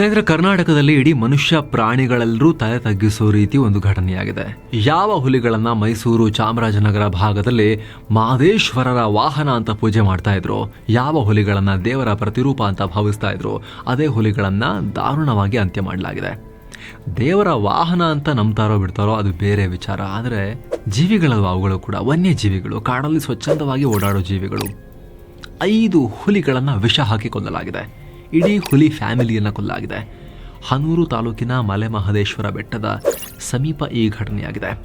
ಸ್ನೇಹಿತರೆ, ಕರ್ನಾಟಕದಲ್ಲಿ ಇಡೀ ಮನುಷ್ಯ ಪ್ರಾಣಿಗಳೆಲ್ಲರೂ ತಲೆ ತಗ್ಗಿಸೋ ರೀತಿ ಒಂದು ಘಟನೆಯಾಗಿದೆ. ಯಾವ ಹುಲಿಗಳನ್ನ ಮೈಸೂರು ಚಾಮರಾಜನಗರ ಭಾಗದಲ್ಲಿ ಮಹದೇಶ್ವರರ ವಾಹನ ಅಂತ ಪೂಜೆ ಮಾಡ್ತಾ ಇದ್ರು, ಯಾವ ಹುಲಿಗಳನ್ನ ದೇವರ ಪ್ರತಿರೂಪ ಅಂತ ಭಾವಿಸ್ತಾ ಇದ್ರು, ಅದೇ ಹುಲಿಗಳನ್ನ ದಾರುಣವಾಗಿ ಅಂತ್ಯ ಮಾಡಲಾಗಿದೆ. ದೇವರ ವಾಹನ ಅಂತ ನಂಬ್ತಾರೋ ಬಿಡ್ತಾರೋ ಅದು ಬೇರೆ ವಿಚಾರ, ಆದರೆ ಜೀವಿಗಳಲ್ವ ಅವುಗಳು ಕೂಡ, ವನ್ಯಜೀವಿಗಳು, ಕಾಡಲ್ಲಿ ಸ್ವಚ್ಛಂದವಾಗಿ ಓಡಾಡೋ ಜೀವಿಗಳು. ಐದು ಹುಲಿಗಳನ್ನು ವಿಷ ಹಾಕಿ ಕೊಲ್ಲಲಾಗಿದೆ ಇಡೀ ಹುಲಿ ಫ್ಯಾಮಿಲಿಯನ್ನು ಕೊಲ್ಲಾಗಿದೆ. ಹನೂರು ತಾಲೂಕಿನ ಮಲೆ ಮಹದೇಶ್ವರ ಬೆಟ್ಟದ ಸಮೀಪ ಈ ಘಟನೆಯಾಗಿದೆ.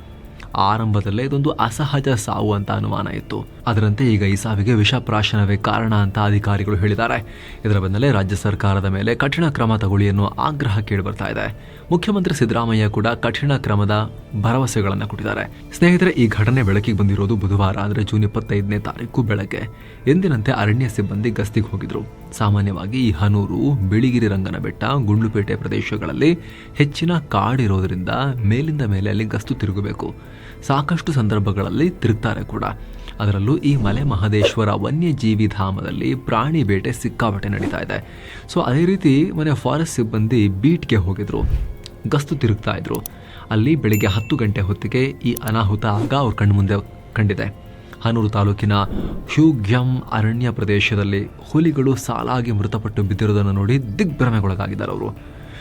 ಆರಂಭದಲ್ಲೇ ಇದೊಂದು ಅಸಹಜ ಸಾವು ಅಂತ ಅನುಮಾನ ಇತ್ತು. ಅದರಂತೆ ಈಗ ಈ ಸಾವಿಗೆ ವಿಷಪ್ರಾಶನವೇ ಕಾರಣ ಅಂತ ಅಧಿಕಾರಿಗಳು ಹೇಳಿದ್ದಾರೆ. ಇದರ ಬೆನ್ನಲ್ಲೇ ರಾಜ್ಯ ಸರ್ಕಾರದ ಮೇಲೆ ಕಠಿಣ ಕ್ರಮ ತಗೊಳ್ಳಿ ಅನ್ನೋ ಆಗ್ರಹ ಕೇಳಿಬರ್ತಾ ಇದೆ. ಮುಖ್ಯಮಂತ್ರಿ ಸಿದ್ದರಾಮಯ್ಯ ಕೂಡ ಕಠಿಣ ಕ್ರಮದ ಭರವಸೆಗಳನ್ನು ಕೊಟ್ಟಿದ್ದಾರೆ. ಸ್ನೇಹಿತರೆ, ಈ ಘಟನೆ ಬೆಳಕಿಗೆ ಬಂದಿರೋದು ಬುಧವಾರ, ಅಂದರೆ ಜೂನ್ ಇಪ್ಪತ್ತೈದನೇ ತಾರೀಕು ಬೆಳಗ್ಗೆ. ಎಂದಿನಂತೆ ಅರಣ್ಯ ಸಿಬ್ಬಂದಿ ಗಸ್ತಿಗೆ ಹೋಗಿದ್ರು. ಸಾಮಾನ್ಯವಾಗಿ ಈ ಹನೂರು ಬಿಳಿಗಿರಿ ರಂಗನ ಬೆಟ್ಟ ಗುಂಡ್ಲುಪೇಟೆ ಪ್ರದೇಶಗಳಲ್ಲಿ ಹೆಚ್ಚಿನ ಕಾಡಿರೋದ್ರಿಂದ ಮೇಲಿಂದ ಮೇಲೆ ಅಲ್ಲಿ ಗಸ್ತು ತಿರುಗಬೇಕು. ಸಾಕಷ್ಟು ಸಂದರ್ಭಗಳಲ್ಲಿ ತಿರುಗ್ತಾರೆ ಕೂಡ. ಅದರಲ್ಲೂ ಈ ಮಲೆ ಮಹದೇಶ್ವರ ವನ್ಯಜೀವಿ ಧಾಮದಲ್ಲಿ ಪ್ರಾಣಿ ಬೇಟೆ ಸಿಕ್ಕಾಪಟ್ಟೆ ನಡೀತಾ ಇದೆ. ಸೊ ಅದೇ ರೀತಿ ಮನೆ ಫಾರೆಸ್ಟ್ ಸಿಬ್ಬಂದಿ ಬೀಟ್ಗೆ ಹೋಗಿದ್ರು. ಗಸ್ತು ತಿರುಗ್ತಾ ಇದ್ರು. ಅಲ್ಲಿ ಬೆಳಿಗ್ಗೆ ಹತ್ತು ಗಂಟೆ ಹೊತ್ತಿಗೆ ಈ ಅನಾಹುತ ಆಗ ಅವ್ರ ಕಣ್ಮುಂದೆ ಕಂಡಿದೆ. ಹನೂರು ತಾಲೂಕಿನ ಹ್ಯೂಗ್ಯಂ ಅರಣ್ಯ ಪ್ರದೇಶದಲ್ಲಿ ಹುಲಿಗಳು ಸಾಲಾಗಿ ಮೃತಪಟ್ಟು ಬಿದ್ದಿರೋದನ್ನು ನೋಡಿ ದಿಗ್ಭ್ರಮೆಗೊಳಗಾಗಿದ್ದಾರೆ ಅವರು.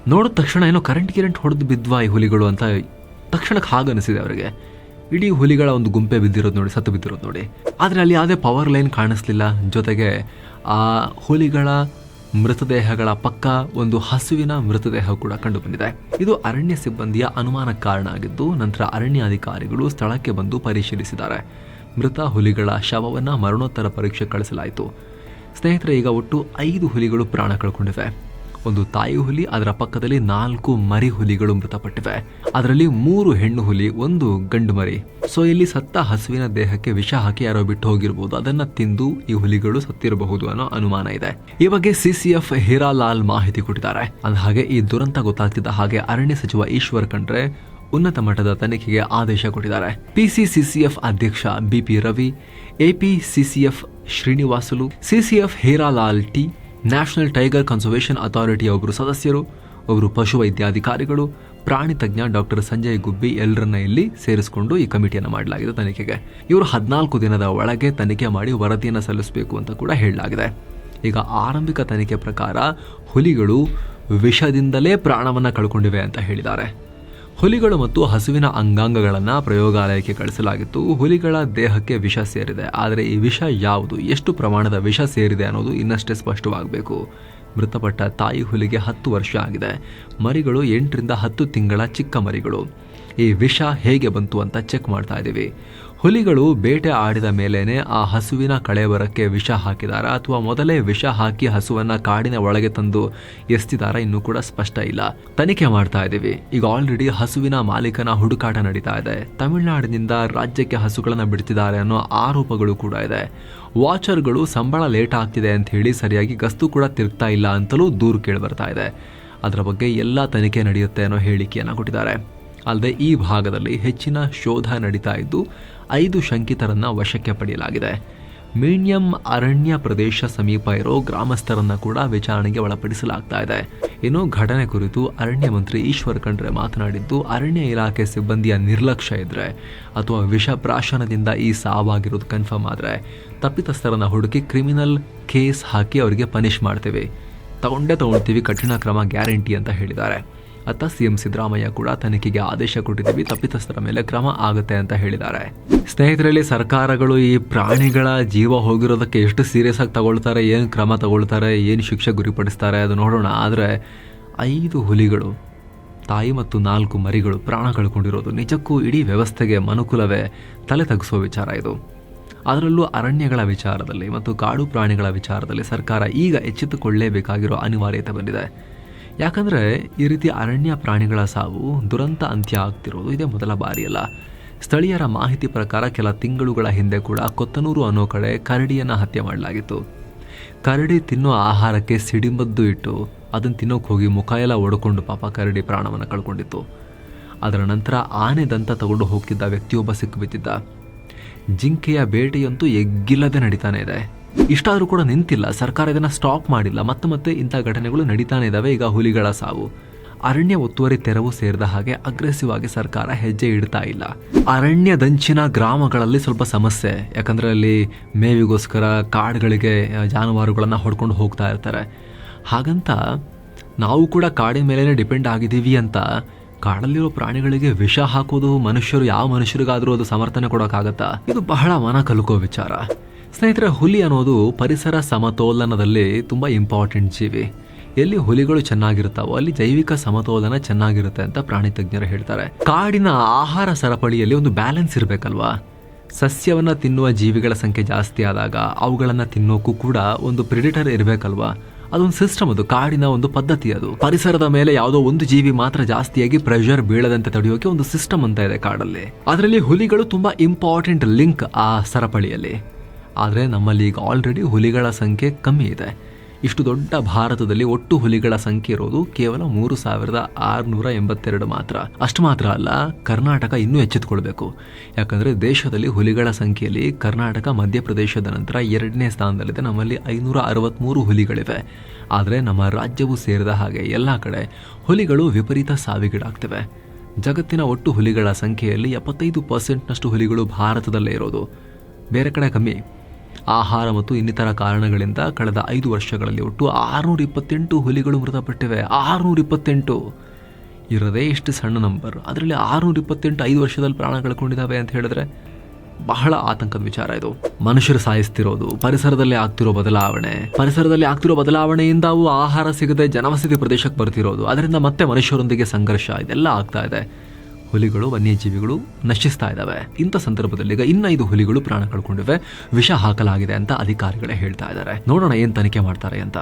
ನೋಡಿದ ತಕ್ಷಣ ಏನೋ ಕರೆಂಟ್ ಕಿರೆಂಟ್ ಹೊಡೆದು ಬಿದ್ವಾ ಈ ಹುಲಿಗಳು ಅಂತ ತಕ್ಷಣಕ್ಕೆ ಹಾಗನಿಸಿದೆ ಅವರಿಗೆ. ಇಡೀ ಹುಲಿಗಳ ಒಂದು ಗುಂಪೆ ಬಿದ್ದಿರೋದು ನೋಡಿ, ಸತ್ತು ಬಿದ್ದಿರೋದು ನೋಡಿ. ಆದರೆ ಅಲ್ಲಿ ಯಾವುದೇ ಪವರ್ ಲೈನ್ ಕಾಣಿಸ್ಲಿಲ್ಲ. ಜೊತೆಗೆ ಆ ಹುಲಿಗಳ ಮೃತದೇಹಗಳ ಪಕ್ಕ ಒಂದು ಹಸುವಿನ ಮೃತದೇಹ ಕೂಡ ಕಂಡುಬಂದಿದೆ. ಇದು ಅರಣ್ಯ ಸಿಬ್ಬಂದಿಯ ಅನುಮಾನ ಕಾರಣ ಆಗಿದ್ದು, ನಂತರ ಅರಣ್ಯ ಅಧಿಕಾರಿಗಳು ಸ್ಥಳಕ್ಕೆ ಬಂದು ಪರಿಶೀಲಿಸಿದ್ದಾರೆ. ಮೃತ ಹುಲಿಗಳ ಶವವನ್ನು ಮರಣೋತ್ತರ ಪರೀಕ್ಷೆ ಕಳಿಸಲಾಯಿತು. ಸ್ನೇಹಿತರೆ, ಈಗ ಒಟ್ಟು ಐದು ಹುಲಿಗಳು ಪ್ರಾಣ ಕಳ್ಕೊಂಡಿವೆ. ಒಂದು ತಾಯಿ ಹುಲಿ, ಅದರ ಪಕ್ಕದಲ್ಲಿ ನಾಲ್ಕು ಮರಿ ಹುಲಿಗಳು ಮೃತಪಟ್ಟಿವೆ. ಅದರಲ್ಲಿ ಮೂರು ಹೆಣ್ಣು ಹುಲಿ, ಒಂದು ಗಂಡು ಮರಿ. ಸೊ ಇಲ್ಲಿ ಸತ್ತ ಹಸುವಿನ ದೇಹಕ್ಕೆ ವಿಷ ಹಾಕಿ ಯಾರೋ ಬಿಟ್ಟು ಹೋಗಿರಬಹುದು ಅದನ್ನ ತಿಂದು ಈ ಹುಲಿಗಳು ಸತ್ತಿರಬಹುದು ಅನ್ನೋ ಅನುಮಾನ ಇದೆ. ಈ ಬಗ್ಗೆ ಸಿಸಿಎಫ್ ಹೀರಾಲಾಲ್ ಮಾಹಿತಿ ಕೊಟ್ಟಿದ್ದಾರೆ. ಅಂದ ಹಾಗೆ ಈ ದುರಂತ ಗೊತ್ತಾಗ್ತಿದ್ದ ಹಾಗೆ ಅರಣ್ಯ ಸಚಿವ ಈಶ್ವರ್ ಖಂಡ್ರೆ ಉನ್ನತ ಮಟ್ಟದ ತನಿಖೆಗೆ ಆದೇಶ ಕೊಟ್ಟಿದ್ದಾರೆ. ಪಿಸಿಸಿಸಿಎಫ್ ಅಧ್ಯಕ್ಷ BP Ravi APCCF Srinivasulu CCF Hiralal T national tiger conservation ಅಥಾರಿಟಿಯ ಒಬ್ಬರು ಸದಸ್ಯರು ಒಬ್ಬರು ಪಶುವೈದ್ಯಾಧಿಕಾರಿಗಳು, ಪ್ರಾಣಿ ತಜ್ಞ ಡಾಕ್ಟರ್ ಸಂಜಯ್ ಗುಬ್ಬಿ ಎಲ್ಲರನ್ನ ಇಲ್ಲಿ ಸೇರಿಸಿಕೊಂಡು ಈ ಕಮಿಟಿಯನ್ನು ಮಾಡಲಾಗಿದೆ ತನಿಖೆಗೆ. ಇವರು ಹದಿನಾಲ್ಕು ದಿನದ ಒಳಗೆ ತನಿಖೆ ಮಾಡಿ ವರದಿಯನ್ನು ಸಲ್ಲಿಸಬೇಕು ಅಂತ ಕೂಡ ಹೇಳಲಾಗಿದೆ. ಈಗ ಆರಂಭಿಕ ತನಿಖೆ ಪ್ರಕಾರ ಹುಲಿಗಳು ವಿಷದಿಂದಲೇ ಪ್ರಾಣವನ್ನು ಕಳ್ಕೊಂಡಿವೆ ಅಂತ ಹೇಳಿದ್ದಾರೆ. ಹುಲಿಗಳು ಮತ್ತು ಹಸುವಿನ ಅಂಗಾಂಗಗಳನ್ನು ಪ್ರಯೋಗಾಲಯಕ್ಕೆ ಕಳಿಸಲಾಗಿತ್ತು. ಹುಲಿಗಳ ದೇಹಕ್ಕೆ ವಿಷ ಸೇರಿದೆ. ಆದರೆ ಈ ವಿಷ ಯಾವುದು? ಎಷ್ಟು ಪ್ರಮಾಣದ ವಿಷ ಸೇರಿದೆ ಅನ್ನೋದು ಇನ್ನಷ್ಟೇ ಸ್ಪಷ್ಟವಾಗಬೇಕು. ಮೃತಪಟ್ಟ ತಾಯಿ ಹುಲಿಗೆ ಹತ್ತು ವರ್ಷ ಆಗಿದೆ. ಮರಿಗಳು ಎಂಟರಿಂದ ಹತ್ತು ತಿಂಗಳ ಚಿಕ್ಕ ಮರಿಗಳು. ಈ ವಿಷ ಹೇಗೆ ಬಂತು ಅಂತ ಚೆಕ್ ಮಾಡ್ತಾ ಇದ್ದೀವಿ. ಹುಲಿಗಳು ಬೇಟೆ ಆಡಿದ ಮೇಲೇನೆ ಆ ಹಸುವಿನ ಕಳೆಬರಕ್ಕೆ ವಿಷ ಹಾಕಿದಾರ. ಅಥವಾ ಮೊದಲೇ ವಿಷ ಹಾಕಿ ಹಸುವನ್ನ ಕಾಡಿನ ಒಳಗೆ ತಂದು ಎಸ್ತಿದಾರ. ಇನ್ನೂ ಕೂಡ ಸ್ಪಷ್ಟ ಇಲ್ಲ. ತನಿಖೆ ಮಾಡ್ತಾ ಇದ್ದೀವಿ. ಈಗ ಆಲ್ರೆಡಿ ಹಸುವಿನ ಮಾಲೀಕನ ಹುಡುಕಾಟ ನಡೀತಾ ಇದೆ. ತಮಿಳುನಾಡಿನಿಂದ ರಾಜ್ಯಕ್ಕೆ ಹಸುಗಳನ್ನು ಬಿಡ್ತಿದ್ದಾರೆ ಅನ್ನೋ ಆರೋಪಗಳು ಕೂಡ ಇದೆ. ವಾಚರ್ಗಳು ಸಂಬಳ ಲೇಟ್ ಆಗ್ತಿದೆ ಅಂತ ಹೇಳಿ ಸರಿಯಾಗಿ ಗಸ್ತು ಕೂಡ ತಿರುಗ್ತಾ ಇಲ್ಲ ಅಂತಲೂ ದೂರು ಕೇಳಿ ಬರ್ತಾ ಇದೆ. ಅದರ ಬಗ್ಗೆ ಎಲ್ಲ ತನಿಖೆ ನಡೆಯುತ್ತೆ ಅನ್ನೋ ಹೇಳಿಕೆಯನ್ನು ಕೊಟ್ಟಿದ್ದಾರೆ. ಅಲ್ಲದೆ ಈ ಭಾಗದಲ್ಲಿ ಹೆಚ್ಚಿನ ಶೋಧ ನಡೀತಾ ಇದ್ದು ಐದು ಶಂಕಿತರನ್ನು ವಶಕ್ಕೆ ಪಡೆಯಲಾಗಿದೆ. ಮೀಣ್ಯಂ ಅರಣ್ಯ ಪ್ರದೇಶ ಸಮೀಪ ಇರೋ ಗ್ರಾಮಸ್ಥರನ್ನ ಕೂಡ ವಿಚಾರಣೆಗೆ ಒಳಪಡಿಸಲಾಗ್ತಾ ಇದೆ. ಇನ್ನು ಘಟನೆ ಕುರಿತು ಅರಣ್ಯ ಮಂತ್ರಿ ಈಶ್ವರ್ ಖಂಡ್ರೆ ಮಾತನಾಡಿದ್ದು, ಅರಣ್ಯ ಇಲಾಖೆ ಸಿಬ್ಬಂದಿಯ ನಿರ್ಲಕ್ಷ್ಯ ಇದ್ರೆ ಅಥವಾ ವಿಷಪ್ರಾಶನದಿಂದ ಈ ಸಾವಾಗಿರೋದು ಕನ್ಫರ್ಮ್ ಆದರೆ ತಪ್ಪಿತಸ್ಥರನ್ನ ಹುಡುಕಿ ಕ್ರಿಮಿನಲ್ ಕೇಸ್ ಹಾಕಿ ಅವರಿಗೆ ಪನಿಷ್ ಮಾಡ್ತೀವಿ. ತಗೊಂಡೇ ತಗೊಳ್ತೀವಿ, ಕಠಿಣ ಕ್ರಮ ಗ್ಯಾರಂಟಿ ಅಂತ ಹೇಳಿದ್ದಾರೆ. ಅತ್ತ ಸಿಎಂ ಸಿದ್ದರಾಮಯ್ಯ ಕೂಡ ತನಿಖೆಗೆ ಆದೇಶ ಕೊಟ್ಟಿದ್ದೀವಿ. ತಪ್ಪಿತಸ್ಥರ ಮೇಲೆ ಕ್ರಮ ಆಗುತ್ತೆ ಅಂತ ಹೇಳಿದ್ದಾರೆ. ಸ್ನೇಹಿತರಲ್ಲಿ ಸರ್ಕಾರಗಳು ಈ ಪ್ರಾಣಿಗಳ ಜೀವ ಹೋಗಿರೋದಕ್ಕೆ ಎಷ್ಟು ಸೀರಿಯಸ್ ಆಗಿ ತಗೊಳ್ತಾರೆ, ಏನು ಕ್ರಮ ತಗೊಳ್ತಾರೆ, ಏನು ಶಿಕ್ಷೆ ಗುರಿಪಡಿಸ್ತಾರೆ ಅದು ನೋಡೋಣ. ಆದರೆ ಐದು ಹುಲಿಗಳು, ತಾಯಿ ಮತ್ತು ನಾಲ್ಕು ಮರಿಗಳು ಪ್ರಾಣ ಕಳ್ಕೊಂಡಿರೋದು ನಿಜಕ್ಕೂ ಇಡೀ ವ್ಯವಸ್ಥೆಗೆ ಮನುಕುಲವೇ ತಲೆ ತಗ್ಗಿಸೋ ವಿಚಾರ ಇದು. ಅದರಲ್ಲೂ ಅರಣ್ಯಗಳ ವಿಚಾರದಲ್ಲಿ ಮತ್ತು ಕಾಡು ಪ್ರಾಣಿಗಳ ವಿಚಾರದಲ್ಲಿ ಸರ್ಕಾರ ಈಗ ಎಚ್ಚೆತ್ತುಕೊಳ್ಳಲೇಬೇಕಾಗಿರೋ ಅನಿವಾರ್ಯತೆ ಬಂದಿದೆ. ಯಾಕಂದರೆ ಈ ರೀತಿ ಅರಣ್ಯ ಪ್ರಾಣಿಗಳ ಸಾವು ದುರಂತ ಅಂತ್ಯ ಆಗ್ತಿರೋದು ಇದೇ ಮೊದಲ ಬಾರಿಯಲ್ಲ. ಸ್ಥಳೀಯರ ಮಾಹಿತಿ ಪ್ರಕಾರ ಕೆಲ ತಿಂಗಳುಗಳ ಹಿಂದೆ ಕೂಡ ಕೊತ್ತನೂರು ಅನ್ನೋ ಕಡೆ ಕರಡಿಯನ್ನು ಹತ್ಯೆ ಮಾಡಲಾಗಿತ್ತು. ಕರಡಿ ತಿನ್ನೋ ಆಹಾರಕ್ಕೆ ಸಿಡಿಮದ್ದು ಇಟ್ಟು ಅದನ್ನು ತಿನ್ನೋಕೆ ಹೋಗಿ ಮುಖ ಎಲ್ಲ ಒಡ್ಕೊಂಡು ಪಾಪ ಕರಡಿ ಪ್ರಾಣವನ್ನು ಕಳ್ಕೊಂಡಿತ್ತು. ಅದರ ನಂತರ ಆನೆ ದಂತ ತಗೊಂಡು ಹೋಗ್ತಿದ್ದ ವ್ಯಕ್ತಿಯೊಬ್ಬ ಸಿಕ್ಕಿಬಿದ್ದಿದ್ದ ಜಿಂಕೆಯ ಬೇಟೆಯಂತೂ ಎಗ್ಗಿಲ್ಲದೆ ನಡೀತಾನೆ ಇದೆ. ಇಷ್ಟಾದ್ರೂ ಕೂಡ ನಿಂತಿಲ್ಲ. ಸರ್ಕಾರ ಇದನ್ನು ಸ್ಟಾಪ್ ಮಾಡಿಲ್ಲ. ಮತ್ತೆ ಮತ್ತೆ ಇಂಥ ಘಟನೆಗಳು ನಡೀತಾನೆ ಇದಾವೆ. ಈಗ ಹುಲಿಗಳ ಸಾವು. ಅರಣ್ಯ ಒತ್ತುವರಿ ತೆರವು ಸೇರಿದ ಹಾಗೆ ಅಗ್ರೆಸಿವ್ ಆಗಿ ಸರ್ಕಾರ ಹೆಜ್ಜೆ ಇಡ್ತಾ ಇಲ್ಲ. ಅರಣ್ಯದಂಚಿನ ಗ್ರಾಮಗಳಲ್ಲಿ ಸ್ವಲ್ಪ ಸಮಸ್ಯೆ. ಯಾಕಂದ್ರೆ ಅಲ್ಲಿ ಮೇವಿಗೋಸ್ಕರ ಕಾಡುಗಳಿಗೆ ಜಾನುವಾರುಗಳನ್ನ ಹೊಡ್ಕೊಂಡು ಹೋಗ್ತಾ ಇರ್ತಾರೆ. ಹಾಗಂತ ನಾವು ಕೂಡ ಕಾಡಿನ ಮೇಲೇ ಡಿಪೆಂಡ್ ಆಗಿದ್ದೀವಿ ಅಂತ ಕಾಡಲ್ಲಿರೋ ಪ್ರಾಣಿಗಳಿಗೆ ವಿಷ ಹಾಕೋದು ಮನುಷ್ಯರು ಯಾವ ಮನುಷ್ಯರಿಗಾದ್ರೂ ಅದು ಸಮರ್ಥನೆ ಕೊಡೋಕ್ಕಾಗತ್ತಾ? ಇದು ಬಹಳ ಮನ ಕಲುಕೋ ವಿಚಾರ. ಸ್ನೇಹಿತರೆ, ಹುಲಿ ಅನ್ನೋದು ಪರಿಸರ ಸಮತೋಲನದಲ್ಲಿ ತುಂಬ ಇಂಪಾರ್ಟೆಂಟ್ ಜೀವಿ. ಎಲ್ಲಿ ಹುಲಿಗಳು ಚೆನ್ನಾಗಿರ್ತಾವೋ, ಅಲ್ಲಿ ಜೈವಿಕ ಸಮತೋಲನ ಚೆನ್ನಾಗಿರುತ್ತೆ ಅಂತ ಪ್ರಾಣಿ ತಜ್ಞರು ಹೇಳ್ತಾರೆ. ಕಾಡಿನ ಆಹಾರ ಸರಪಳಿಯಲ್ಲಿ ಒಂದು ಬ್ಯಾಲೆನ್ಸ್ ಇರಬೇಕಲ್ವಾ? ಸಸ್ಯವನ್ನು ತಿನ್ನುವ ಜೀವಿಗಳ ಸಂಖ್ಯೆ ಜಾಸ್ತಿ ಆದಾಗ, ಅವುಗಳನ್ನು ತಿನ್ನೋಕ್ಕೂ ಕೂಡ ಒಂದು ಪ್ರಿಡಿಟರ್ ಇರಬೇಕಲ್ವಾ? ಅದೊಂದು ಸಿಸ್ಟಮ್ ಅದು, ಕಾಡಿನ ಒಂದು ಪದ್ಧತಿ ಅದು. ಪರಿಸರದ ಮೇಲೆ ಯಾವುದೋ ಒಂದು ಜೀವಿ ಮಾತ್ರ ಜಾಸ್ತಿಯಾಗಿ ಪ್ರೆಷರ್ ಬೀಳದಂತೆ ತಡೆಯೋಕೆ ಒಂದು ಸಿಸ್ಟಮ್ ಅಂತ ಇದೆ ಕಾಡಲ್ಲಿ. ಅದರಲ್ಲಿ ಹುಲಿಗಳು ತುಂಬಾ ಇಂಪಾರ್ಟೆಂಟ್ ಲಿಂಕ್ ಆ ಸರಪಳಿಯಲ್ಲಿ. ಆದರೆ ನಮ್ಮಲ್ಲಿ ಈಗ ಆಲ್ರೆಡಿ ಹುಲಿಗಳ ಸಂಖ್ಯೆ ಕಮ್ಮಿ ಇದೆ. ಇಷ್ಟು ದೊಡ್ಡ ಭಾರತದಲ್ಲಿ ಒಟ್ಟು ಹುಲಿಗಳ ಸಂಖ್ಯೆ ಇರೋದು ಕೇವಲ ಮೂರು ಸಾವಿರದ ಆರುನೂರ ಎಂಬತ್ತೆರಡು ಮಾತ್ರ. ಅಷ್ಟು ಮಾತ್ರ ಅಲ್ಲ, ಕರ್ನಾಟಕ ಇನ್ನೂ ಎಚ್ಚೆತ್ತುಕೊಳ್ಬೇಕು ಯಾಕಂದರೆ ದೇಶದಲ್ಲಿ ಹುಲಿಗಳ ಸಂಖ್ಯೆಯಲ್ಲಿ ಕರ್ನಾಟಕ, ಮಧ್ಯಪ್ರದೇಶದ ನಂತರ ಎರಡನೇ ಸ್ಥಾನದಲ್ಲಿದೆ. ನಮ್ಮಲ್ಲಿ ಐನೂರ ಅರವತ್ತ್ಮೂರು ಹುಲಿಗಳಿವೆ. ಆದರೆ ನಮ್ಮ ರಾಜ್ಯವು ಸೇರಿದ ಹಾಗೆ ಎಲ್ಲ ಕಡೆ ಹುಲಿಗಳು ವಿಪರೀತ ಸಾವಿಗೀಡಾಗ್ತವೆ. ಜಗತ್ತಿನ ಒಟ್ಟು ಹುಲಿಗಳ ಸಂಖ್ಯೆಯಲ್ಲಿ ಎಪ್ಪತ್ತೈದು ಪರ್ಸೆಂಟ್ನಷ್ಟು ಹುಲಿಗಳು ಭಾರತದಲ್ಲೇ ಇರೋದು. ಬೇರೆ ಕಡೆ ಕಮ್ಮಿ. ಆಹಾರ ಮತ್ತು ಇನ್ನಿತರ ಕಾರಣಗಳಿಂದ ಕಳೆದ ಐದು ವರ್ಷಗಳಲ್ಲಿ ಒಟ್ಟು ಆರುನೂರ ಇಪ್ಪತ್ತೆಂಟು ಹುಲಿಗಳು ಮೃತಪಟ್ಟಿವೆ. ಆರುನೂರ ಇಪ್ಪತ್ತೆಂಟು ಇರೋದೇ ಇಷ್ಟು ಸಣ್ಣ ನಂಬರ್ ಅದರಲ್ಲಿ ಆರುನೂರ ಇಪ್ಪತ್ತೆಂಟು ಐದು ವರ್ಷದಲ್ಲಿ ಪ್ರಾಣ ಕಳ್ಕೊಂಡಿದ್ದಾವೆ ಅಂತ ಹೇಳಿದ್ರೆ ಬಹಳ ಆತಂಕದ ವಿಚಾರ ಇದು. ಮನುಷ್ಯರು ಸಾಯಿಸ್ತಿರೋದು, ಪರಿಸರದಲ್ಲಿ ಆಗ್ತಿರೋ ಬದಲಾವಣೆ. ಪರಿಸರದಲ್ಲಿ ಆಗ್ತಿರೋ ಬದಲಾವಣೆಯಿಂದ ಅವು ಆಹಾರ ಸಿಗದೆ ಜನವಸತಿ ಪ್ರದೇಶಕ್ಕೆ ಬರ್ತಿರೋದು. ಅದರಿಂದ ಮತ್ತೆ ಮನುಷ್ಯರೊಂದಿಗೆ ಸಂಘರ್ಷ, ಇದೆಲ್ಲ ಆಗ್ತಾ ಇದೆ. ಹುಲಿಗಳು, ವನ್ಯಜೀವಿಗಳು ನಶಿಸ್ತಾ ಇದ್ದಾವೆ. ಇಂಥ ಸಂದರ್ಭದಲ್ಲಿ ಈಗ ಇನ್ನೈದು ಹುಲಿಗಳು ಪ್ರಾಣ ಕಳ್ಕೊಂಡಿವೆ. ವಿಷ ಹಾಕಲಾಗಿದೆ ಅಂತ ಅಧಿಕಾರಿಗಳೇ ಹೇಳ್ತಾ ಇದ್ದಾರೆ. ನೋಡೋಣ ಏನ್ ತನಿಖೆ ಮಾಡ್ತಾರೆ ಅಂತ.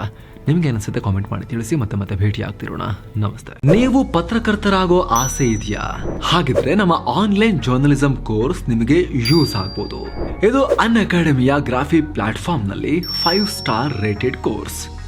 ನಿಮ್ಗೆ ಅನಿಸುತ್ತೆ ಕಾಮೆಂಟ್ ಮಾಡಿ ತಿಳಿಸಿ, ಮತ್ತೆ ಮತ್ತೆ ಭೇಟಿ ಆಗ್ತಿರೋಣ ನಮಸ್ತೆ. ನೀವು ಪತ್ರಕರ್ತರಾಗೋ ಆಸೆ ಇದೆಯಾ? ಹಾಗಿದ್ರೆ ನಮ್ಮ ಆನ್ಲೈನ್ ಜರ್ನಲಿಸಂ ಕೋರ್ಸ್ ನಿಮಗೆ ಯೂಸ್ ಆಗ್ಬೋದು. ಇದು ಅನ್ ಅಕಾಡೆಮಿಯ ಗ್ರಾಫಿ ಪ್ಲಾಟ್ಫಾರ್ಮ್ನಲ್ಲಿ ಫೈವ್ ಸ್ಟಾರ್ ರೇಟೆಡ್ ಕೋರ್ಸ್